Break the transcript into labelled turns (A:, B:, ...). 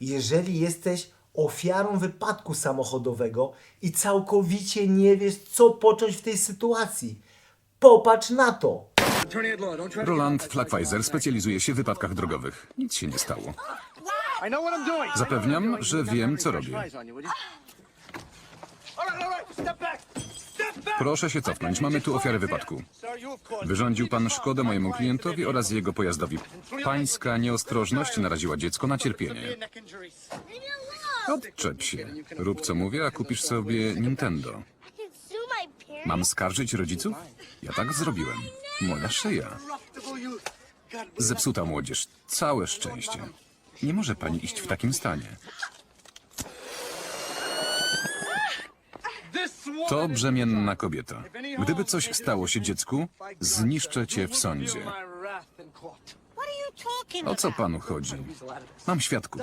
A: Jeżeli jesteś ofiarą wypadku samochodowego i całkowicie nie wiesz, co począć w tej sytuacji, popatrz na to.
B: Roland Flackweiser specjalizuje się w wypadkach drogowych. Nic się nie stało. Zapewniam, że wiem, co robię. Proszę się cofnąć. Mamy tu ofiarę wypadku. Wyrządził pan szkodę mojemu klientowi oraz jego pojazdowi. Pańska nieostrożność naraziła dziecko na cierpienie. Odczep się. Rób co mówię, a kupisz sobie Nintendo. Mam skarżyć rodziców? Ja tak zrobiłem. Moja szyja. Zepsuta młodzież. Całe szczęście. Nie może pani iść w takim stanie. To brzemienna kobieta. Gdyby coś stało się dziecku, zniszczę cię w sądzie. O co panu chodzi? Mam świadków.